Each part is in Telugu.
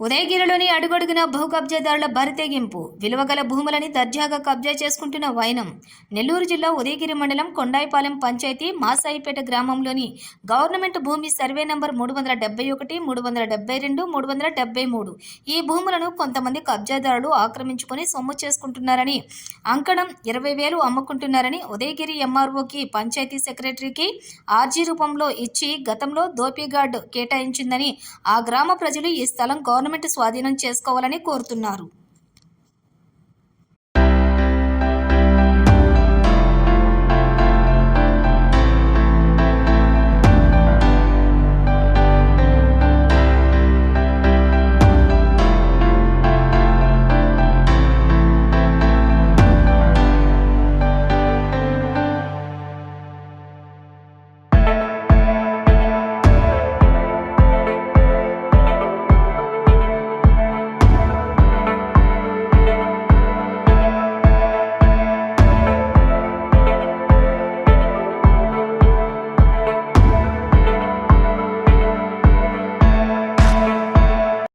ఉదయగిరిలోని అడుగడుగున భూ కబ్జాదారుల బరితెగింపు విలువగల భూములని దర్జాగా కబ్జా చేసుకుంటున్న వైనం నెల్లూరు జిల్లా ఉదయగిరి మండలం కొండాయిపాలెం పంచాయతీ మాసాయిపేట గ్రామంలోని గవర్నమెంట్ భూమి సర్వే నంబర్ మూడు వందల డెబ్బై ఒకటి మూడు వందల డెబ్బై రెండు మూడు వందల డెబ్బై మూడు. ఈ భూములను కొంతమంది కబ్జాదారులు ఆక్రమించుకొని సొమ్ము చేసుకుంటున్నారని అంకణం ఇరవై వేలు అమ్ముకుంటున్నారని ఉదయగిరి ఎంఆర్ఓకి పంచాయతీ సెక్రటరీకి ఆర్జీ రూపంలో ఇచ్చి గతంలో దోపిగార్డ్ కేటాయించిందని ఆ గ్రామ ప్రజలు ఈ స్థలం గవర్నమెంట్ స్వాధీనం చేసుకోవాలని కోరుతున్నారు.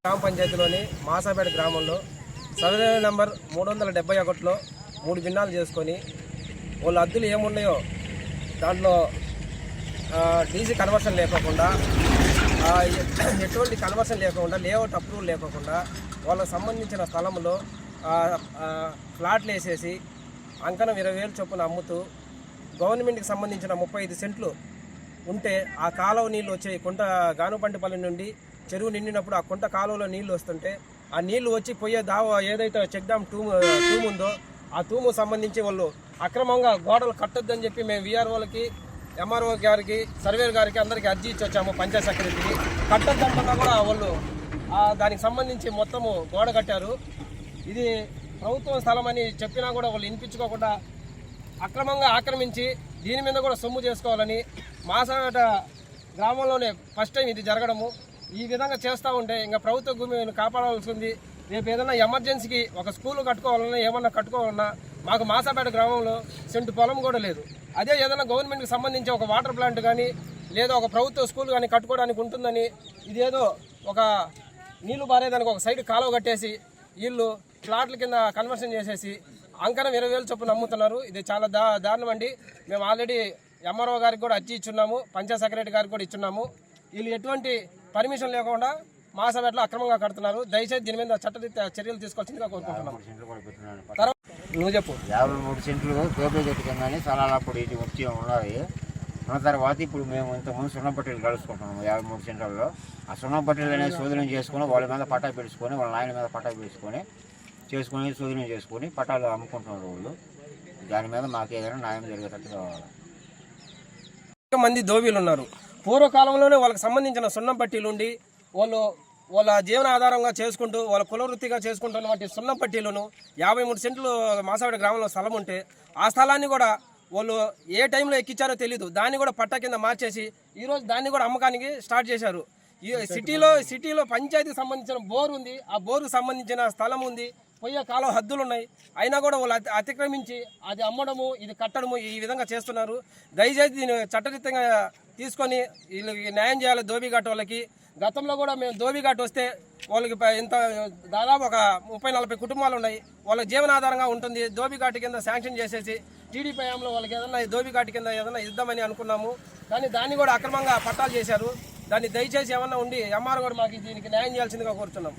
గ్రామ పంచాయతీలోని మాసాపేట గ్రామంలో సర్వే నెంబర్ మూడు వందల డెబ్బై ఒకటిలో మూడు భిన్నాలు చేసుకొని వాళ్ళ అద్దులు ఏమున్నాయో దాంట్లో డీసీ కన్వర్షన్ లేకోకుండా ఎటువంటి కన్వర్షన్ లేకుండా లేఅవుట్ అప్రూవల్ లేకోకుండా వాళ్ళకి సంబంధించిన స్థలంలో ఫ్లాట్లు వేసేసి అంకణం ఇరవై వేలు చొప్పున అమ్ముతూ గవర్నమెంట్కి సంబంధించిన ముప్పై ఐదు సెంట్లు ఉంటే ఆ కాలువ నీళ్ళు వచ్చే కుంట గానుపంటిపల్లి నుండి చెరువు నిండినప్పుడు ఆ కుంట కాలువలో నీళ్ళు వస్తుంటే ఆ నీళ్ళు వచ్చి పోయే దావ ఏదైతే చెక్ డ్యామ్ టూమ్ టూమ్ ఉందో ఆ తూము సంబంధించి వాళ్ళు అక్రమంగా గోడలు కట్టొద్దని చెప్పి మేము విఆర్ఓలకి ఎంఆర్ఓ గారికి సర్వేర్ గారికి అందరికీ అర్జీ ఇచ్చి వచ్చాము పంచాయత్ సెక్రటరీకి. కట్టొద్దంటున్నా కూడా వాళ్ళు దానికి సంబంధించి మొత్తము గోడ కట్టారు. ఇది ప్రభుత్వం స్థలం అని చెప్పినా కూడా వాళ్ళు వినిపించుకోకుండా అక్రమంగా ఆక్రమించి దీని మీద కూడా సొమ్ము చేసుకోవాలని మాసాట గ్రామంలోనే ఫస్ట్ టైం ఇది జరగడము. ఈ విధంగా చేస్తూ ఉంటే ఇంకా ప్రభుత్వ భూమిని కాపాడవలసి ఉంది. రేపు ఏదైనా ఎమర్జెన్సీకి ఒక స్కూల్ కట్టుకోవాలన్నా ఏమన్నా కట్టుకోవాలన్నా మాకు మాసాపేట గ్రామంలో సెంటు పొలం కూడా లేదు. అదే ఏదైనా గవర్నమెంట్కి సంబంధించి ఒక వాటర్ ప్లాంట్ కానీ లేదా ఒక ప్రభుత్వ స్కూల్ కానీ కట్టుకోవడానికి ఉంటుందని ఇదేదో ఒక నీళ్ళు పారేదానికి ఒక సైడ్ కాలువ కట్టేసి వీళ్ళు ప్లాట్ల కింద కన్వర్షన్ చేసేసి అంకనం ఇరవై వేలు చొప్పున అమ్ముతున్నారు. ఇది చాలా దా దారుణం అండి. మేము ఆల్రెడీ ఎంఆర్ఓ గారికి కూడా అర్జీ ఇచ్చున్నాము పంచాయత్ సెక్రటరీ గారికి కూడా ఇచ్చున్నాము. వీళ్ళు ఎటువంటి పర్మిషన్ లేకుండా మా సభలో అక్రమంగా కడుతున్నారు? దయచేసి దీని మీద చట్టరీత్యా చర్యలు తీసుకోవాల్సిందిగా కోరుకుంటున్నాము తర్వాత నువ్వు చెప్పు. యాభై మూడు సెంట్లు గోపే చెట్టు కిందని స్థలాలప్పుడు ఇది వచ్చి ఉన్నాయి. ఉన్న తర్వాత ఇప్పుడు మేము ఇంతకుముందు సున్నం పట్టీలు కలుసుకుంటున్నాము యాభై మూడు సెంట్లలో. ఆ సున్నం పట్టీలు అనేది శోధనం చేసుకొని వాళ్ళ మీద పట్టా పెట్టుకొని వాళ్ళ నాయన మీద పట్టా పెట్టుకొని చేసుకొని శోధనం చేసుకొని పట్టాలు అమ్ముకుంటున్నారు వాళ్ళు. దాని మీద మాకు ఏదైనా న్యాయం జరిగేటట్టు కావాలి. మంది దోబీలు ఉన్నారు? పూర్వకాలంలోనే వాళ్ళకి సంబంధించిన సున్నం పట్టీలు ఉండి వాళ్ళు వాళ్ళ జీవన ఆధారంగా చేసుకుంటూ వాళ్ళ కులవృత్తిగా చేసుకుంటున్న వాటి సున్నం పట్టీలను యాభై మూడు సెంట్లు మాసావిడ గ్రామంలో స్థలం ఉంటే ఆ స్థలాన్ని కూడా వాళ్ళు ఏ టైంలో ఎక్కించారో తెలీదు. దాన్ని కూడా పట్టా కింద మార్చేసి ఈరోజు దాన్ని కూడా అమ్మకానికి స్టార్ట్ చేశారు. ఈ సిటీలో సిటీలో పంచాయతీకి సంబంధించిన బోర్ ఉంది. ఆ బోరుకు సంబంధించిన స్థలం ఉంది. పోయే కాలం హద్దులు ఉన్నాయి. అయినా కూడా వాళ్ళు అతిక్రమించి అది అమ్మడము ఇది కట్టడము ఈ విధంగా చేస్తున్నారు. దయచేసి దీన్ని చట్టరీతంగా తీసుకొని వీళ్ళకి న్యాయం చేయాలి దోబిఘాట్ వాళ్ళకి. గతంలో కూడా మేము దోబిఘాట్ వస్తే వాళ్ళకి ఇంత దాదాపు ఒక ముప్పై నలభై కుటుంబాలు ఉన్నాయి. వాళ్ళ జీవనాధారంగా ఉంటుంది. దోబిఘాట్ కింద శాంక్షన్ చేసేసి టీడీపీ హయాంలో వాళ్ళకి ఏదైనా దోబిఘాట్ కింద ఏదైనా ఇద్దామని అనుకున్నాము. కానీ దాన్ని కూడా అక్రమంగా పట్టాలు చేశారు. దాన్ని దయచేసి ఏమన్నా ఉండి ఎంఆర్ గారు మాకు దీనికి న్యాయం చేయాల్సిందిగా కోరుతున్నాం